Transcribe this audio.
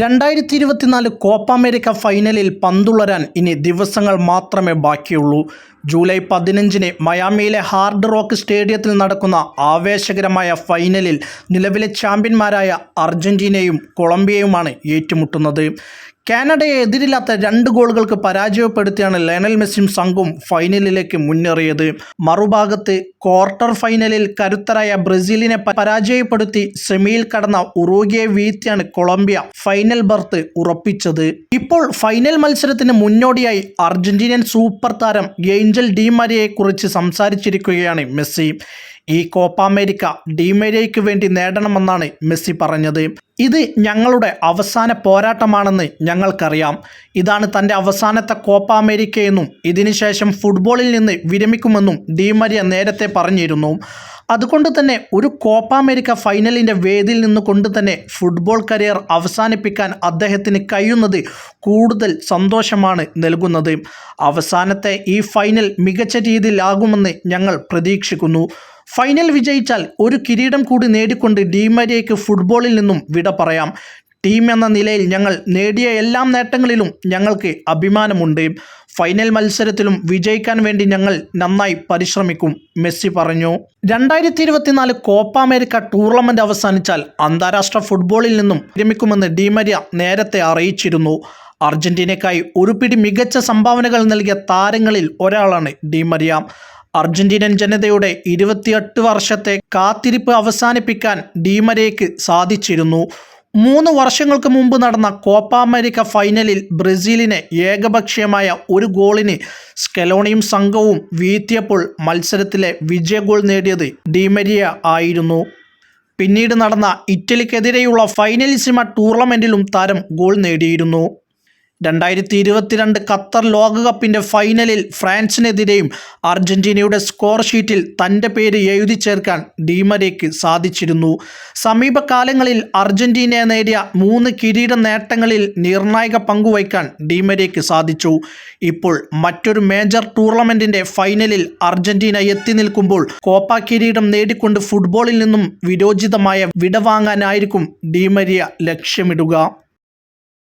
രണ്ടായിരത്തി ഇരുപത്തിനാല് Copa America ഫൈനലിൽ പന്തുളരാൻ ഇനി ദിവസങ്ങൾ മാത്രമേ ബാക്കിയുള്ളൂ. ജൂലൈ പതിനഞ്ചിന് മയാമിയിലെ ഹാർഡ് റോക്ക് സ്റ്റേഡിയത്തിൽ നടക്കുന്ന ആവേശകരമായ ഫൈനലിൽ നിലവിലെ ചാമ്പ്യന്മാരായ അർജന്റീനയും കൊളംബിയയുമാണ് ഏറ്റുമുട്ടുന്നത്. കാനഡയെ എതിരില്ലാത്ത രണ്ട് ഗോളുകൾക്ക് പരാജയപ്പെടുത്തിയാണ് ലയണൽ മെസ്സിയും സംഘവും ഫൈനലിലേക്ക് മുന്നേറിയത്. മറുഭാഗത്ത് ക്വാർട്ടർ ഫൈനലിൽ കരുത്തരായ ബ്രസീലിനെ പരാജയപ്പെടുത്തി സെമിയിൽ കടന്ന ഉറോഗിയെ വീഴ്ത്തിയാണ് കൊളംബിയ ഫൈനൽ ബർത്ത് ഉറപ്പിച്ചത്. ഇപ്പോൾ ഫൈനൽ മത്സരത്തിന് മുന്നോടിയായി അർജന്റീനിയൻ സൂപ്പർ താരം ഏഞ്ചൽ ഡിമരിയെ കുറിച്ച് സംസാരിച്ചിരിക്കുകയാണ് മെസ്സി. ഈ കോപ്പ അമേരിക്ക ഡിമേരിയയ്ക്ക് വേണ്ടി നേടണമെന്നാണ് മെസ്സി പറഞ്ഞത്. ഇത് ഞങ്ങളുടെ അവസാന പോരാട്ടമാണെന്ന് ഞങ്ങൾക്കറിയാം. ഇതാണ് തന്റെ അവസാനത്തെ കോപ്പ അമേരിക്കയെന്നും ഇതിനുശേഷം ഫുട്ബോളിൽ നിന്ന് വിരമിക്കുമെന്നും ഡിമരിയ നേരത്തെ പറഞ്ഞിരുന്നു. അതുകൊണ്ട് തന്നെ ഒരു കോപ്പ അമേരിക്ക ഫൈനലിന്റെ വേദിയിൽ നിന്ന് കൊണ്ട് തന്നെ ഫുട്ബോൾ കരിയർ അവസാനിപ്പിക്കാൻ അദ്ദേഹത്തിന് കഴിയുന്നത് കൂടുതൽ സന്തോഷമാണ് നൽകുന്നത്. അവസാനത്തെ ഈ ഫൈനൽ മികച്ച രീതിയിലാകുമെന്ന് ഞങ്ങൾ പ്രതീക്ഷിക്കുന്നു. ഫൈനൽ വിജയിച്ചാൽ ഒരു കിരീടം കൂടി നേടിക്കൊണ്ട് ഡിമരിയയ്ക്ക് ഫുട്ബോളിൽ നിന്നും വിട പറയാം. ടീം എന്ന നിലയിൽ ഞങ്ങൾ നേടിയ എല്ലാ നേട്ടങ്ങളിലും ഞങ്ങൾക്ക് അഭിമാനമുണ്ട്. ഫൈനൽ മത്സരത്തിലും വിജയിക്കാൻ വേണ്ടി ഞങ്ങൾ നന്നായി പരിശ്രമിക്കും മെസ്സി പറഞ്ഞു. രണ്ടായിരത്തി ഇരുപത്തിനാല് കോപ്പ അമേരിക്ക ടൂർണമെന്റ് അവസാനിച്ചാൽ അന്താരാഷ്ട്ര ഫുട്ബോളിൽ നിന്നും വിരമിക്കുമെന്ന് ഡിമരിയ നേരത്തെ അറിയിച്ചിരുന്നു. അർജന്റീനയ്ക്കായി ഒരു പിടി മികച്ച സംഭാവനകൾ നൽകിയ താരങ്ങളിൽ ഒരാളാണ് ഡിമരിയ അർജന്റീനൻ ജനതയുടെ ഇരുപത്തിയെട്ട് വർഷത്തെ കാത്തിരിപ്പ് അവസാനിപ്പിക്കാൻ ഡീമരയ്ക്ക് സാധിച്ചിരുന്നു. മൂന്ന് വർഷങ്ങൾക്ക് മുമ്പ് നടന്ന കോപ്പ അമേരിക്ക ഫൈനലിൽ ബ്രസീലിനെ ഏകപക്ഷീയമായ ഒരു ഗോളിന് സ്കെലോണിയും സംഘവും വീഴ്ത്തിയപ്പോൾ മത്സരത്തിലെ വിജയ ഗോൾ നേടിയത് ഡിമരിയ ആയിരുന്നു. പിന്നീട് നടന്ന ഇറ്റലിക്കെതിരെയുള്ള ഫൈനലിസിമ ടൂർണമെന്റിലും താരം ഗോൾ നേടിയിരുന്നു. രണ്ടായിരത്തി ഇരുപത്തിരണ്ട് ഖത്തർ ലോകകപ്പിന്റെ ഫൈനലിൽ ഫ്രാൻസിനെതിരെയും അർജന്റീനയുടെ സ്കോർ ഷീറ്റിൽ തന്റെ പേര് എഴുതി ചേർക്കാൻ ഡീമരയ്ക്ക് സാധിച്ചിരുന്നു. സമീപകാലങ്ങളിൽ അർജന്റീന നേടിയ മൂന്ന് കിരീട നേട്ടങ്ങളിൽ നിർണായക പങ്കുവയ്ക്കാൻ ഡീമരയ്ക്ക് സാധിച്ചു. ഇപ്പോൾ മറ്റൊരു മേജർ ടൂർണമെന്റിന്റെ ഫൈനലിൽ അർജന്റീന എത്തി നിൽക്കുമ്പോൾ കോപ്പ കിരീടം നേടിക്കൊണ്ട് ഫുട്ബോളിൽ നിന്നും വിരോചിതമായ വിടവാങ്ങാനായിരിക്കും ഡീമരിയ ലക്ഷ്യമിടുക.